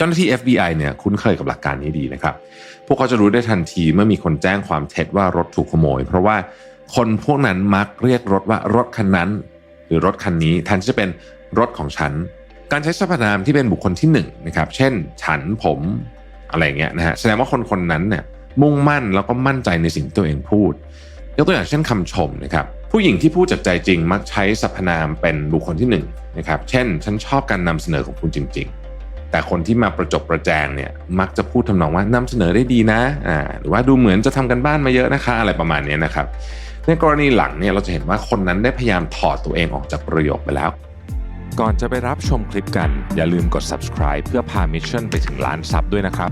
จ้าหน้าที่ FBI เนี่ยคุ้นเคยกับหลักการนี้ดีนะครับ พวกเขาจะรู้ได้ทันทีเมื่อมีคนแจ้งความเท็จว่ารถถูกขโมย เพราะว่าคนพวกนั้นมักเรียกรถว่ารถคันนั้น หรือรถคันนี้แทนที่จะเป็นรถของฉัน การใช้สรรพนามที่เป็นบุคคลที่หนึ่งนะครับ เช่น ฉันผมอะไรเงี้ยนะฮะแสดงว่าคนคนนั้นเนี่ยมุ่งมั่นแล้วก็มั่นใจในสิ่งที่ตัวเองพูดยกตัวอย่างเช่นคำชมนะครับผู้หญิงที่พูดจากใจจริงมักใช้สรรพนามเป็นบุคคลที่หนึ่งนะครับเช่น ฉันชอบการนำเสนอของคุณจริง แต่คนที่มาประจบประแจงเนี่ยมักจะพูดทำนองว่านำเสนอได้ดีนะอ่าหรือว่าดูเหมือนจะทำกันบ้านมาเยอะนะคะอะไรประมาณนี้นะครับในกรณีหลังเนี่ยเราจะเห็นว่าคนนั้นได้พยายามถอดตัวเองออกจากประโยคไปแล้ว ก่อนจะไปรับชมคลิปกัน อย่าลืมกด subscribe เพื่อพามิชชั่นไปถึงล้านซับด้วยนะครับ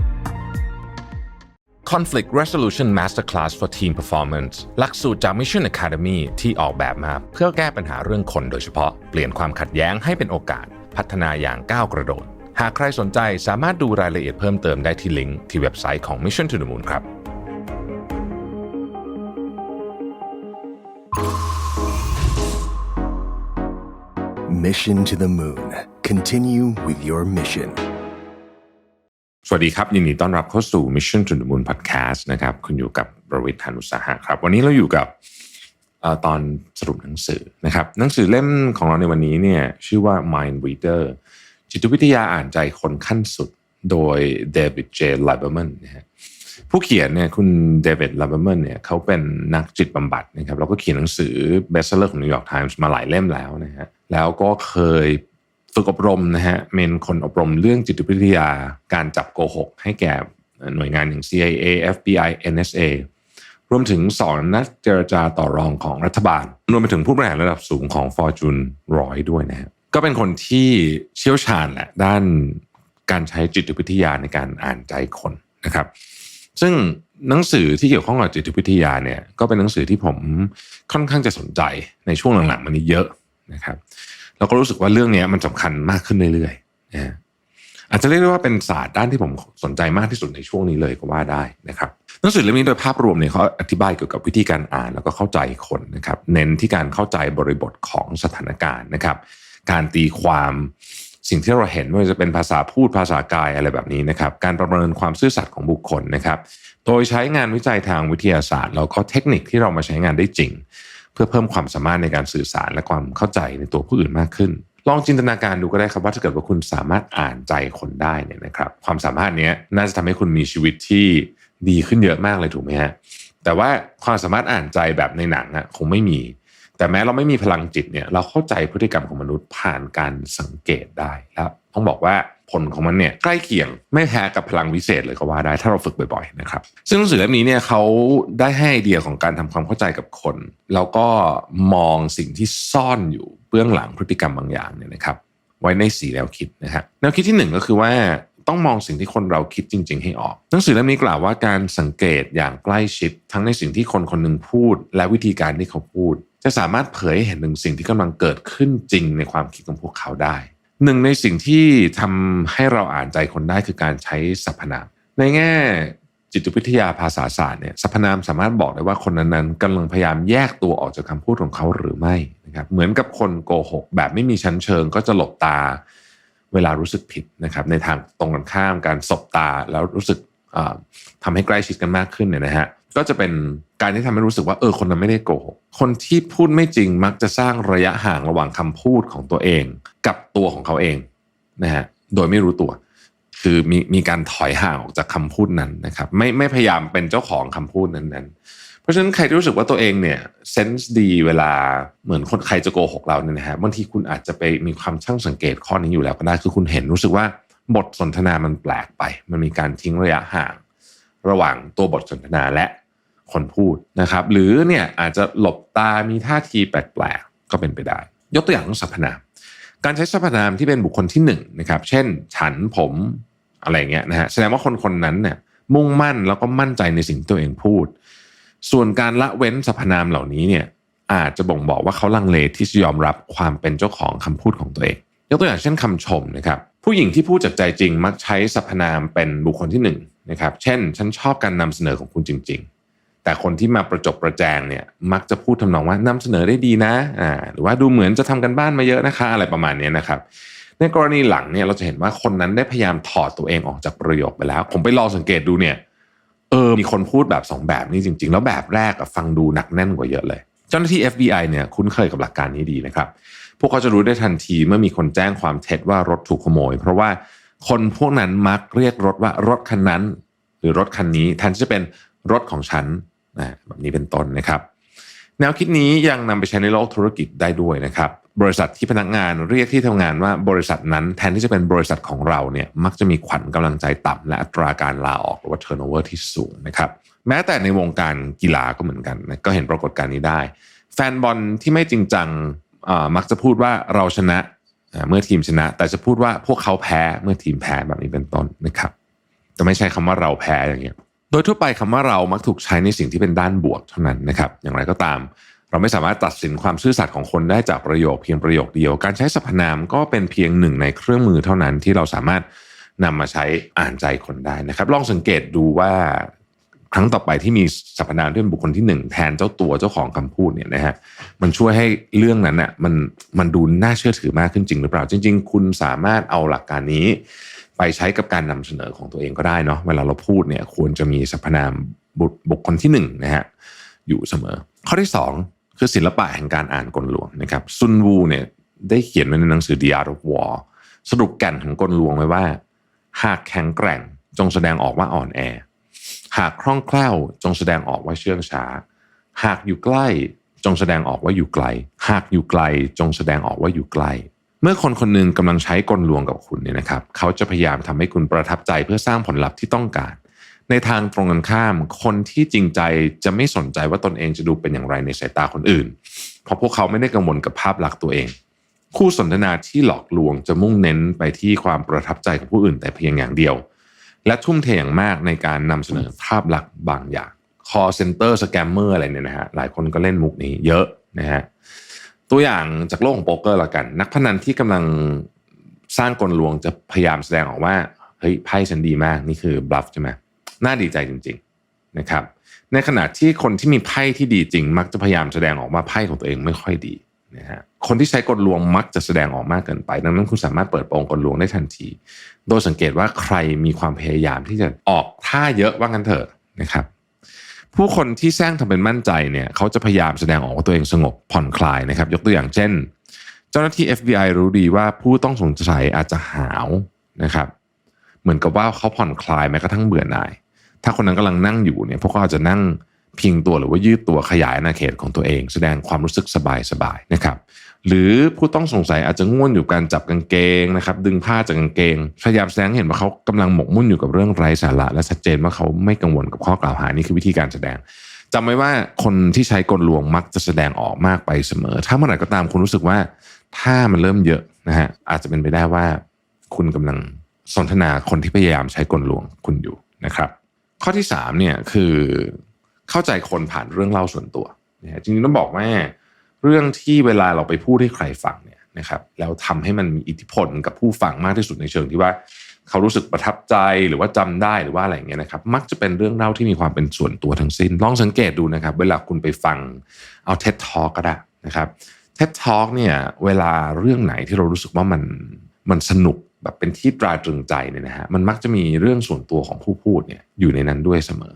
Conflict Resolution Masterclass for Team Performance หลักสูตรจาก Mission Academy ที่ออกแบบมาเพื่อแก้ปัญหาเรื่องคนโดยเฉพาะ เปลี่ยนความขัดแย้งให้เป็นโอกาส พัฒนาอย่างก้าวกระโดด หากใครสนใจสามารถดูรายละเอียดเพิ่มเติมได้ที่ลิงก์ที่เว็บไซต์ของ Mission to the Moon ครับ Mission to the Moon. Continue with your mission. สวัสดีครับ ยินดีต้อนรับเข้าสู่ Mission to the Moon Podcast นะครับ คุณอยู่กับประวิทยานุสาหะครับ วันนี้เราอยู่กับเออตอนสรุปหนังสือนะครับ หนังสือเล่มของเราในวันนี้เนี่ยชื่อว่า Mind Reader จิตวิทยาอ่านใจคนขั้นสุดโดยเดวิดเจไลเบอร์แมนนะฮะผู้เขียนเนี่ยคุณเดวิดไลเบอร์แมนเนี่ยเขาเป็นนักจิตบำบัดนะครับแล้วก็เขียนหนังสือเบสเซอร์ของนิวยอร์กไทมส์มาหลายเล่มแล้วนะฮะแล้วก็เคยฝึกอบรมนะฮะเป็นคนอบรมเรื่องจิตวิทยาการจับโกหก ให้แก่หน่วยงานอย่าง CIA FBI NSA รวมถึงสอนนักเจรจาต่อรองของรัฐบาล รวมไปถึงผู้บริหารระดับสูงของ Fortune ร้อยด้วยนะฮะ ก็เป็นคนที่เชี่ยวชาญแหละด้านการใช้จิตวิทยาในการอ่านใจคนนะครับ ซึ่งหนังสือที่เกี่ยวข้องกับจิตวิทยาเนี่ยก็เป็นหนังสือที่ผมค่อนข้างจะสนใจในช่วงหลังๆมานี้เยอะนะครับเราก็รู้สึกว่าเรื่องนี้มันสำคัญมากขึ้นเรื่อยๆนะอาจจะเรียกได้ว่าเป็นศาสตร์ด้านที่ผมสนใจมากที่สุดในช่วงนี้เลยก็ว่าได้นะครับหนังสือเล่มนี้โดยภาพรวมเนี่ยเขาอธิบายเกี่ยวกับวิธีการอ่านแล้วก็เข้าใจคนนะครับ เน้นที่การเข้าใจบริบทของสถานการณ์นะครับ การตีความสิ่งที่เราเห็นไม่ว่าจะเป็นภาษาพูดภาษากายอะไรแบบนี้นะครับ การประเมินความซื่อสัตย์ของบุคคลนะครับ โดยใช้งานวิจัยทางวิทยาศาสตร์ แล้วก็เทคนิคที่เรามาใช้งานได้จริง เพื่อเพิ่มความสามารถในการสื่อสารและความเข้าใจในตัวผู้อื่นมากขึ้น ลองจินตนาการดูก็ได้ครับว่าถ้าเกิดว่าคุณสามารถอ่านใจคนได้เนี่ยนะครับ ความสามารถนี้น่าจะทำให้คุณมีชีวิตที่ดีขึ้นเยอะมากเลยถูกไหมฮะแต่ว่าความสามารถอ่านใจแบบในหนังอะคงไม่มี แต่แม้เราไม่มีพลังจิตเนี่ยเราเข้าใจพฤติกรรมของมนุษย์ผ่านการสังเกตได้แล้วต้องบอกว่าผลของมันเนี่ยใกล้เคียงไม่แพ้กับพลังวิเศษเลยก็ว่าได้ถ้าเราฝึกบ่อยๆนะครับซึ่งหนังสือเล่มนี้เนี่ยเขาได้ให้ไอเดียของการทำความเข้าใจกับคน แล้วก็มองสิ่งที่ซ่อนอยู่เบื้องหลังพฤติกรรมบางอย่างเนี่ยนะครับไว้ในสีแนวคิดนะฮะแนวคิดที่หนึ่งก็คือว่า ต้องมองสิ่งที่คนเราคิดจริง ๆ ให้ออก หนังสือเล่มนี้กล่าวว่าการสังเกตอย่างใกล้ชิด ทั้งในสิ่งที่คนคนหนึ่งพูด และวิธีการที่เขาพูด จะสามารถเผยให้เห็นถึงสิ่งที่กำลังเกิดขึ้นจริงในความคิดของพวกเขาได้ หนึ่งในสิ่งที่ทำให้เราอ่านใจคนได้คือการใช้สรรพนามในแง่จิตวิทยาภาษาศาสตร์เนี่ยสรรพนามสามารถบอกได้ว่าคนนั้นๆกำลังพยายามแยกตัวออกจากคำพูดของเขาหรือไม่นะครับเหมือนกับคนโกหก แบบไม่มีชั้นเชิงก็จะหลบตา เวลารู้สึกผิดนะครับ ในทางตรงกันข้ามการสบตาแล้วรู้สึกทำให้ใกล้ชิดกันมากขึ้นเนี่ยนะฮะก็จะเป็นการที่ทำให้รู้สึกว่าเออคนนั้นไม่ได้โกหกคนที่พูดไม่จริงมักจะสร้างระยะห่างระหว่างคำพูดของตัวเอง กับตัวของเขาเองนะฮะโดยไม่รู้ตัว คือมีมีการถอยห่างออกจากคำพูดนั้นนะครับ ไม่ไม่พยายามเป็นเจ้าของคำพูดนั้นๆ ราะฉะนั้นใครที่รู้สึกว่าตัวเองเนี่ยเซนส์ดีเวลาเหมือนคนใครจะโกหกเราเนี่ยนะฮะบางทีคุณอาจจะไปมีความช่างสังเกตข้อนี้อยู่แล้วก็ได้คือคุณเห็นรู้สึกว่าบทสนทนามันแปลกไป มันมีการทิ้งระยะห่าง ระหว่างตัวบทสนทนาและคนพูดนะครับ หรือเนี่ยอาจจะหลบตามีท่าทีแปลกๆก็เป็นไปได้ ยกตัวอย่างของสรรพนาม การใช้สรรพนามที่เป็นบุคคลที่หนึ่งนะครับ เช่น ฉันผมอะไรเงี้ยนะฮะแสดงว่าคนคนนั้นเนี่ยมุ่งมั่นแล้วก็มั่นใจในสิ่งที่ตัวเองพูด ส่วนการละเว้นสรรพนามเหล่านี้เนี่ยอาจจะบ่งบอกว่าเขาลังเลที่จะยอมรับความเป็นเจ้าของคำพูดของตัวเอง ยกตัวอย่างเช่นคำชมนะครับผู้หญิงที่พูดจากใจจริงมักใช้สรรพนามเป็นบุคคลที่หนึ่งนะครับเช่น ฉันชอบการนำเสนอของคุณจริง ๆ แต่คนที่มาประจบประแจงเนี่ยมักจะพูดทำนองว่านำเสนอได้ดีนะอ่าหรือว่าดูเหมือนจะทำกันบ้านมาเยอะนะคะ อะไรประมาณนี้นะครับในกรณีหลังเนี่ยเราจะเห็นว่าคนนั้นได้พยายามถอดตัวเองออกจากประโยคไปแล้ว ผมไปลองสังเกตดูเนี่ย เออมีคนพูดแบบสองแบบนี้จริง ๆ แล้วแบบแรกฟังดูหนักแน่นกว่าเยอะเลย เจ้าหน้าที่ FBI เนี่ยคุ้นเคยกับหลักการนี้ดีนะครับ พวกเขาจะรู้ได้ทันทีเมื่อมีคนแจ้งความเท็จว่ารถถูกขโมย เพราะว่าคนพวกนั้นมักเรียกรถว่ารถคันนั้น หรือรถคันนี้แทนที่จะเป็นรถของฉันนะแบบนี้เป็นต้นนะครับ แนวคิดนี้ยังนำไปใช้ในโลกธุรกิจได้ด้วยนะครับ บริษัทที่พนักงานเรียกที่ทำงานว่าบริษัทนั้นแทนที่จะเป็นบริษัทของเราเนี่ยมักจะมีขวัญกำลังใจต่ำและอัตราการลาออกหรือว่า turnover ที่สูงนะครับแม้แต่ในวงการกีฬาก็เหมือนกันนะก็เห็นปรากฏการณ์นี้ได้ แฟนบอลที่ไม่จริงจังอ่ามักจะพูดว่าเราชนะอ่าเมื่อทีมชนะ แต่จะพูดว่าพวกเขาแพ้เมื่อทีมแพ้แบบนี้เป็นต้นนะครับจะไม่ใช่คำว่าเราแพ้อย่างเงี้ยโดยทั่วไปคำว่าเรามักถูกใช้ในสิ่งที่เป็นด้านบวกเท่านั้นนะครับ อย่างไรก็ตาม เราไม่สามารถตัดสินความซื่อสัตย์ของคนได้จากประโยคเพียงประโยคเดียว การใช้สรรพนามก็เป็นเพียงหนึ่งในเครื่องมือเท่านั้นที่เราสามารถนำมาใช้อ่านใจคนได้นะครับ ลองสังเกตดูว่าครั้งต่อไปที่มีสรรพนามที่เป็นบุคคลที่หนึ่งแทนเจ้าตัวเจ้าของคำพูดเนี่ยนะฮะมันช่วยให้เรื่องนั้นน่ะมันมันดูน่าเชื่อถือมากขึ้นจริงหรือเปล่า จริง ๆ คุณสามารถเอาหลักการนี้ ไปใช้กับการนำเสนอของตัวเองก็ได้เนาะเวลาเราพูดเนี่ยควรจะมีสรรพนามบุบุคคลที่หนึ่งนะฮะอยู่เสมอ ข้อที่สอง คือศิลปะแห่งการอ่านกลลวงนะครับซุนวูเนี่ยได้เขียนไว้ในหนังสือ The Art of War สรุปแก่นของกลลวงไว้ว่า หากแข็งแกร่งจงแสดงออกว่าอ่อนแอ หากคล่องแคล่วจงแสดงออกว่าเชื่องช้า หากอยู่ใกล้จงแสดงออกว่าอยู่ไกล หากอยู่ไกลจงแสดงออกว่าอยู่ใกล เมื่อคนคนหนึ่งกำลังใช้กลลวงกับคุณเนี่ยนะครับ เขาจะพยายามทำให้คุณประทับใจเพื่อสร้างผลลัพธ์ที่ต้องการ ในทางตรงกันข้าม คนที่จริงใจจะไม่สนใจว่าตนเองจะดูเป็นอย่างไรในสายตาคนอื่น เพราะพวกเขาไม่ได้กังวลกับภาพลักษณ์ตัวเอง คู่สนทนาที่หลอกลวงจะมุ่งเน้นไปที่ความประทับใจของผู้อื่นแต่เพียงอย่างเดียว และทุ่มเทอย่างมากในการนำเสนอภาพลักษณ์บางอย่าง call center scammer อะไรเนี่ยนะฮะหลายคนก็เล่นมุกนี้เยอะนะฮะตัวอย่างจากโลกของโป๊กเกอร์ละกัน นักพนันที่กำลังสร้างกลลวงจะพยายามแสดงออกว่าเฮ้ยไพ่ฉันดีมากนี่คือบลัฟใช่ไหม น่าดีใจจริง ๆนะครับ ในขณะที่คนที่มีไพ่ที่ดีจริง มักจะพยายามแสดงออกว่าไพ่ของตัวเองไม่ค่อยดีนะฮะคนที่ใช้กลลวงมักจะแสดงออกมากเกินไป ดังนั้นคุณสามารถเปิดโปงกลลวงได้ทันที โดยสังเกตว่าใครมีความพยายามที่จะออกท่าเยอะว่างั้นเถอะนะครับ ผู้คนที่แซงทำเป็นมั่นใจเนี่ยเขาจะพยายามแสดงออกว่าตัวเองสงบผ่อนคลายนะครับ ยกตัวอย่างเช่น เจ้าหน้าที่ FBI รู้ดีว่าผู้ต้องสงสัยอาจจะหาวนะครับ เหมือนกับว่าเขาผ่อนคลายแม้กระทั่งเบื่อหน่าย ถ้าคนนั้นกำลังนั่งอยู่เนี่ยพวกเขาอาจจะนั่งพิงตัวหรือว่ายืดตัวขยายอาณาเขตของตัวเอง แสดงความรู้สึกสบายๆนะครับหรือผู้ต้องสงสัยอาจจะง่วนอยู่การจับกางเกงนะครับดึงผ้าจากกางเกงพยายามแสดงเห็นว่าเขากำลังหมกมุ่นอยู่กับเรื่องไร้สาระและชัดเจนว่าเขาไม่กังวลกับข้อกล่าวหานี่คือวิธีการแสดงจำไว้ว่าคนที่ใช้กลลวงมักจะแสดงออกมากไปเสมอ ถ้าเมื่อไหร่ก็ตามคุณรู้สึกว่าถ้ามันเริ่มเยอะนะฮะอาจจะเป็นไปได้ว่า คุณกำลังสนทนาคนที่พยายามใช้กลลวงคุณอยู่นะครับ ข้อที่สามเนี่ยคือเข้าใจคนผ่านเรื่องเล่าส่วนตัวนะจริงๆต้องบอกว่าเรื่องที่เวลาเราไปพูดให้ใครฟังเนี่ยนะครับแล้วทำให้มันมีอิทธิพลกับผู้ฟังมากที่สุดในเชิงที่ว่าเขารู้สึกประทับใจหรือว่าจำได้หรือว่าอะไรเงี้ยนะครับ มักจะเป็นเรื่องเล่าที่มีความเป็นส่วนตัวทั้งสิ้น ลองสังเกตดูนะครับ เวลาคุณไปฟังเอา TED Talk ก็ได้นะครับ TED Talk เนี่ยเวลาเรื่องไหนที่เรารู้สึกว่ามันมันสนุก แบบเป็นที่ตราตรึงใจเนี่ยนะฮะมันมักจะมีเรื่องส่วนตัวของผู้พูดเนี่ยอยู่ในนั้นด้วยเสมอ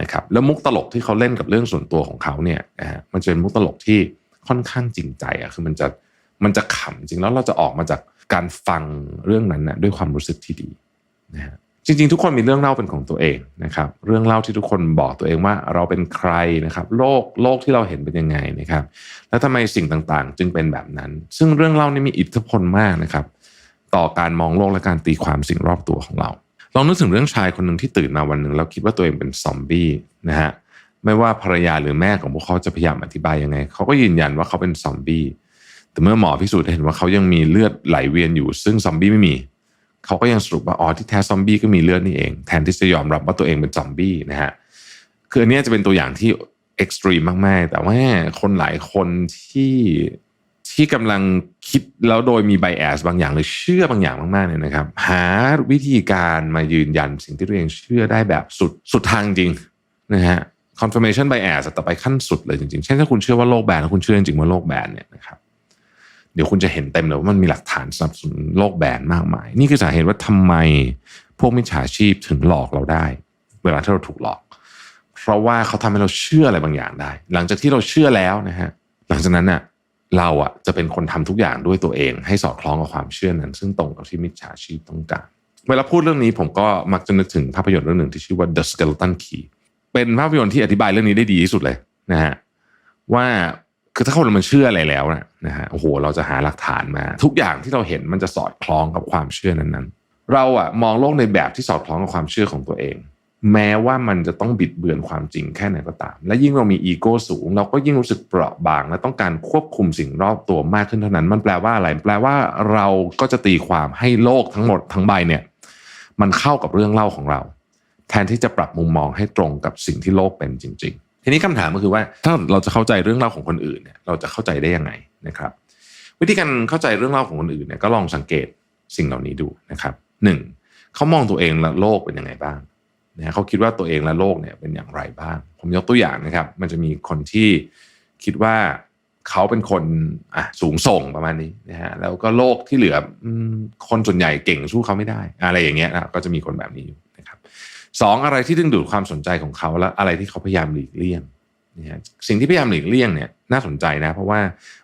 นะครับแล้วมุกตลกที่เขาเล่นกับเรื่องส่วนตัวของเขาเนี่ยนะฮะมันจะเป็นมุกตลกที่ค่อนข้างจริงใจอะคือมันจะมันจะขำจริงแล้วเราจะออกมาจากการฟังเรื่องนั้นนะด้วยความรู้สึกที่ดีนะฮะจริงๆ ทุกคนมีเรื่องเล่าเป็นของตัวเองนะครับ เรื่องเล่าที่ทุกคนบอกตัวเองว่าเราเป็นใครนะครับ โลกโลกที่เราเห็นเป็นยังไงนะครับ แล้วทำไมสิ่งต่างๆ จึงเป็นแบบนั้น ซึ่งเรื่องเล่านี่มีอิทธิพลมากนะครับ ต่อการมองโลกและการตีความสิ่งรอบตัวของเรา ลองนึกถึงเรื่องชายคนหนึ่งที่ตื่นมาวันหนึ่งแล้วคิดว่าตัวเองเป็นซอมบี้นะฮะไม่ว่าภรรยาหรือแม่ของพวกเขาจะพยายามอธิบายยังไง เขาก็ยืนยันว่าเขาเป็นซอมบี้แต่เมื่อหมอพิสูจน์เห็นว่าเขายังมีเลือดไหลเวียนอยู่ ซึ่งซอมบี้ไม่มี เขาก็ยังสรุปว่าอ๋อที่แท้ซอมบี้ก็มีเลือดนี่เอง แทนที่จะยอมรับว่าตัวเองเป็นซอมบี้นะฮะคืออันนี้จะเป็นตัวอย่างที่เอ็กซ์ตรีมมาก ๆ แต่ว่าคนหลายคนที่ ที่กำลังคิดแล้วโดยมีไบแอสบางอย่างหรือเชื่อบางอย่างมากๆเนี่ยนะครับ หาวิธีการมายืนยันสิ่งที่ตัวเองเชื่อได้แบบสุดสุดทางจริงนะฮะ confirmation bias แต่ไปขั้นสุดเลยจริงๆ เช่นถ้าคุณเชื่อว่าโลกแบนแล้วคุณเชื่อจริงๆว่าโลกแบนเนี่ยนะครับเดี๋ยวคุณจะเห็นเต็มเลยว่ามันมีหลักฐานสนับสนุนโลกแบนมากมาย นี่คือสาเหตุว่าทำไมพวกมิจฉาชีพถึงหลอกเราได้ เวลาที่เราถูกหลอก เพราะว่าเขาทำให้เราเชื่ออะไรบางอย่างได้ หลังจากที่เราเชื่อแล้วนะฮะหลังจากนั้นน่ะ เราอะจะเป็นคนทำทุกอย่างด้วยตัวเอง ให้สอดคล้องกับความเชื่อนั้น ซึ่งตรงกับที่มิจฉาชีพต้องการ เวลาพูดเรื่องนี้ผมก็มักจะนึกถึงภาพยนตร์เรื่องหนึ่งที่ชื่อว่า The Skeleton Key เป็นภาพยนตร์ที่อธิบายเรื่องนี้ได้ดีที่สุดเลยนะฮะว่าคือถ้าคนมันเชื่ออะไรแล้วนะนะฮะโอ้โหเราจะหาหลักฐานมา ทุกอย่างที่เราเห็นมันจะสอดคล้องกับความเชื่อนั้นๆ เราอะมองโลกในแบบที่สอดคล้องกับความเชื่อของตัวเอง แม้ว่ามันจะต้องบิดเบือนความจริงแค่ไหนก็ตาม และยิ่งเรามีอีโก้สูง เราก็ยิ่งรู้สึกเปราะบาง และต้องการควบคุมสิ่งรอบตัวมากขึ้นเท่านั้น มันแปลว่าอะไร แปลว่าเราก็จะตีความให้โลกทั้งหมดทั้งใบเนี่ย มันเข้ากับเรื่องเล่าของเรา แทนที่จะปรับมุมมองให้ตรงกับสิ่งที่โลกเป็นจริง ๆ ทีนี้คำถามก็คือว่า ถ้าเราจะเข้าใจเรื่องเล่าของคนอื่นเนี่ย เราจะเข้าใจได้ยังไงนะครับ วิธีการเข้าใจเรื่องเล่าของคนอื่นเนี่ยก็ลองสังเกตสิ่งเหล่านี้ดูนะครับหนึ่งเขามองตัวเองและโลกเป็นยังไงบ้าง นะเขาคิดว่าตัวเองและโลกเนี่ยเป็นอย่างไรบ้าง ผมยกตัวอย่างนะครับ มันจะมีคนที่คิดว่าเขาเป็นคนอะสูงส่งประมาณนี้นะฮะแล้วก็โลกที่เหลือคนส่วนใหญ่เก่งสู้เขาไม่ได้ อะไรอย่างเงี้ยนะก็จะมีคนแบบนี้อยู่นะครับสองอะไรที่ดึงดูดความสนใจของเขาและอะไรที่เขาพยายามหลีกเลี่ยงนะฮะสิ่งที่พยายามหลีกเลี่ยงเนี่ยน่าสนใจนะ เพราะว่า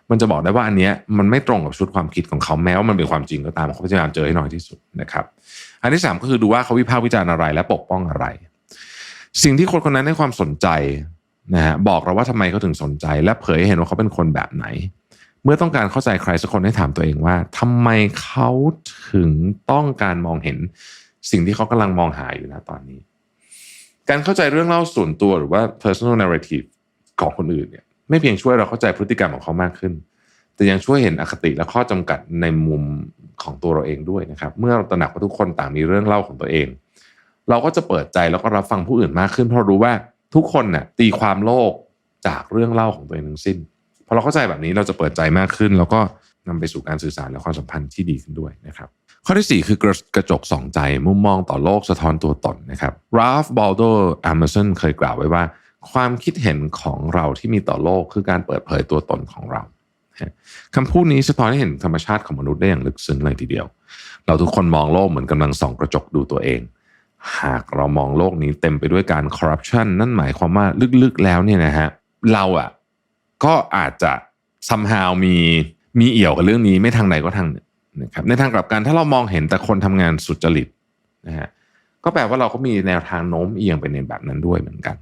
มันจะบอกได้ว่าอันเนี้ยมันไม่ตรงกับชุดความคิดของเขาแม้ว่ามันเป็นความจริงก็ตามเขาพยายามเจอให้น้อยที่สุดนะครับ อันที่สามก็คือดูว่าเขาวิพากษ์วิจารณ์อะไรและปกป้องอะไร สิ่งที่คนคนนั้นให้ความสนใจนะฮะบอกเราว่าทำไมเขาถึงสนใจ และเผยให้เห็นว่าเขาเป็นคนแบบไหน เมื่อต้องการเข้าใจใครสักคนให้ถามตัวเองว่าทำไมเขาถึงต้องการมองเห็นสิ่งที่เขากำลังมองหาอยู่นะตอนนี้ การเข้าใจเรื่องเล่าส่วนตัวหรือว่า personal narrative ของคนอื่นเนี่ยไม่เพียงช่วยเราเข้าใจพฤติกรรมของเขามากขึ้น แต่ยังช่วยเห็นอคติและข้อจำกัดในมุมของตัวเราเองด้วยนะครับ เมื่อเราตระหนักว่าทุกคนต่างมีเรื่องเล่าของตัวเอง เราก็จะเปิดใจแล้วก็รับฟังผู้อื่นมากขึ้น เพราะรู้ว่าทุกคนน่ะตีความโลกจากเรื่องเล่าของตัวเองทั้งสิ้นพอเราเข้าใจแบบนี้เราจะเปิดใจมากขึ้น แล้วก็นำไปสู่การสื่อสารและความสัมพันธ์ที่ดีขึ้นด้วยนะครับข้อที่ 4 คือกระกระจกสองใจมุมมองต่อโลกสะท้อนตัวตนนะครับราฟบอลโดอ m ม r สันเคยกล่าวไว้ว่า ความคิดเห็นของเราที่มีต่อโลกคือการเปิดเผยตัวตนของเรา คำพูดนี้สะท้อนให้เห็นธรรมชาติของมนุษย์ได้อย่างลึกซึ้งเลยทีเดียว เราทุกคนมองโลกเหมือนกำลังส่องกระจกดูตัวเอง หากเรามองโลกนี้เต็มไปด้วยการคอร์รัปชันนั่นหมายความว่าลึกๆแล้วเนี่ยนะฮะเราอะก็อาจจะ somehow มีมีเอี่ยวกับเรื่องนี้ไม่ทางใดก็ทางหนึ่งนะครับในทางกลับกันถ้าเรามองเห็นแต่คนทำงานสุจริตนะฮะก็แปลว่าเราก็มีแนวทางโน้มเอียงไปในแบบนั้นด้วยเหมือนกัน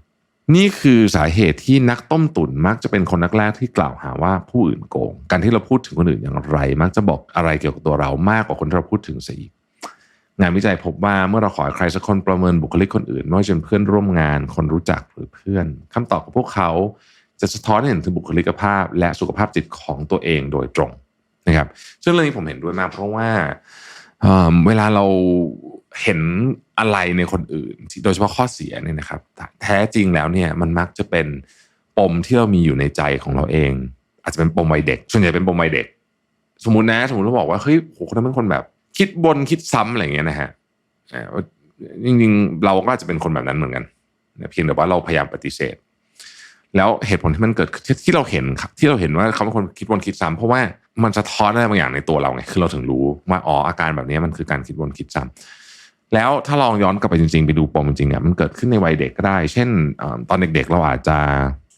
นี่คือสาเหตุที่นักต้มตุ๋นมักจะเป็นคนแรกที่กล่าวหาว่าผู้อื่นโกง การที่เราพูดถึงคนอื่นอย่างไร มักจะบอกอะไรเกี่ยวกับตัวเรามากกว่าคนที่เราพูดถึงซะอีกงานวิจัยพบว่าเมื่อเราขอใครสักคนประเมินบุคลิกคนอื่นไม่ว่าจะเป็นเพื่อนร่วมงาน คนรู้จักหรือเพื่อนคำตอบของพวกเขาจะสะท้อนให้เห็นถึงบุคลิกภาพ และสุขภาพจิตของตัวเองโดยตรงนะครับซึ่งเรื่องนี้ผมเห็นด้วยมากเพราะว่าเเวลาเรา เห็นอะไรในคนอื่น โดยเฉพาะข้อเสียเนี่ยนะครับ แท้จริงแล้วเนี่ยมันมักจะเป็นปมที่เรามีอยู่ในใจของเราเอง อาจจะเป็นปมวัยเด็ก ส่วนใหญ่เป็นปมวัยเด็ก สมมตินะสมมติเราบอกว่าเฮ้ยโหคนนั้นเป็นคนแบบ คิดบนคิดซ้ำอะไรอย่างเงี้ยนะฮะจริงๆ เราก็อาจจะเป็นคนแบบนั้นเหมือนกันเพียงแต่ว่าเราพยายามปฏิเสธ แล้วเหตุผลที่มันเกิดที่เราเห็นครับที่เราเห็นว่าเขาเป็นคนคิดวนคิดซ้ำเพราะว่ามันจะท้อนอะไรบางอย่างในตัวเราไงคือเราถึงรู้ว่าอ๋ออาการแบบนี้มันคือการคิดวนคิดซ้ำ แล้วถ้าลองย้อนกลับไปจริงๆ ไปดูปมจริงๆเนี่ยมันเกิดขึ้นในวัยเด็กก็ได้ เช่นตอนเด็กๆ เราอาจจะ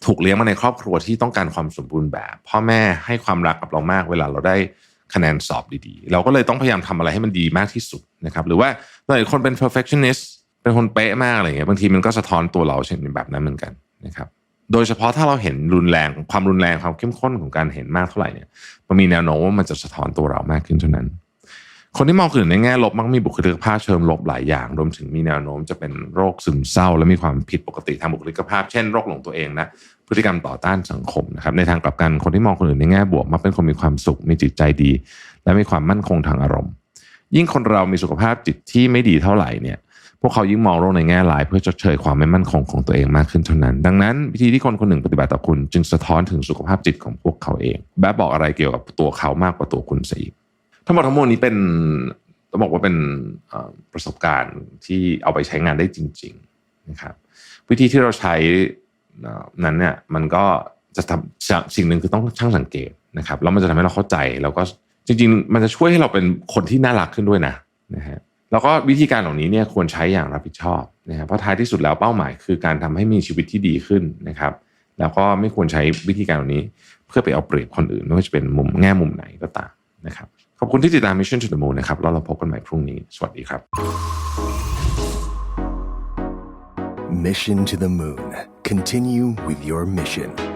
ถูกเลี้ยงมาในครอบครัวที่ต้องการความสมบูรณ์แบบ พ่อแม่ให้ความรักกับเรามาก เวลาเราได้คะแนนสอบดีๆ เราก็เลยต้องพยายามทำอะไรให้มันดีมากที่สุดนะครับ หรือว่าหลายคนเป็น perfectionist เป็นคนเป๊ะมากอะไรเงี้ยบางทีมันก็สะท้อนตัวเราเช่นแบบนั้นเหมือนกันนะครับโดยเฉพาะถ้าเราเห็นรุนแรงความรุนแรงความเข้มข้นของการเห็นมากเท่าไหร่เนี่ยมันมีแนวโน้มว่ามันจะสะท้อนตัวเรามากขึ้นเท่านั้น คนที่มองคนอื่นในแง่ลบมักมีบุคลิกภาพเชิงลบหลายอย่าง รวมถึงมีแนวโน้มจะเป็นโรคซึมเศร้า และมีความผิดปกติทางบุคลิกภาพ เช่นโรคหลงตัวเองนะพฤติกรรมต่อต้านสังคมนะครับในทางกลับกันคนที่มองคนอื่นในแง่บวกมักเป็นคนมีความสุขมีจิตใจดี และมีความมั่นคงทางอารมณ์ ยิ่งคนเรามีสุขภาพจิตที่ไม่ดีเท่าไหร่เนี่ยพวกเขายิ่งมองโลกในแง่ร้าย เพื่อชดเชยความไม่มั่นคงของตัวเองมากขึ้นเท่านั้น ดังนั้นวิธีที่คนคนหนึ่งปฏิบัติต่อคุณ จึงสะท้อนถึงสุขภาพจิตของพวกเขาเอง แบบบอกอะไรเกี่ยวกับตัวเขามากกว่าตัวคุณซะอีก ทั้งหมดทั้งมวลนี้เป็นต้องบอกว่าเป็นประสบการณ์ที่เอาไปใช้งานได้จริง ๆนะครับ วิธีที่เราใช้นั้นเนี่ยมันก็จะทำสิ่งหนึ่งคือต้องช่างสังเกตนะครับแล้วมันจะทำให้เราเข้าใจแล้วก็จริง ๆ มันจะช่วยให้เราเป็นคนที่น่ารักขึ้นด้วยนะนะฮะแล้วก็วิธีการเหล่านี้เนี่ยควรใช้อย่างรับผิดชอบนะครับเพราะท้ายที่สุดแล้วเป้าหมาย คือการทำให้มีชีวิตที่ดีขึ้นนะครับ แล้วก็ไม่ควรใช้วิธีการเหล่านี้ เพื่อไปเอาเปรียบคนอื่นไม่ว่าจะเป็นมุมแง่มุมไหนก็ตามนะครับ ขอบคุณที่ติดตาม Mission to the Moon นะครับแล้วเราพบกันใหม่พรุ่งนี้ สวัสดีครับ Mission to the Moon. Continue with your mission.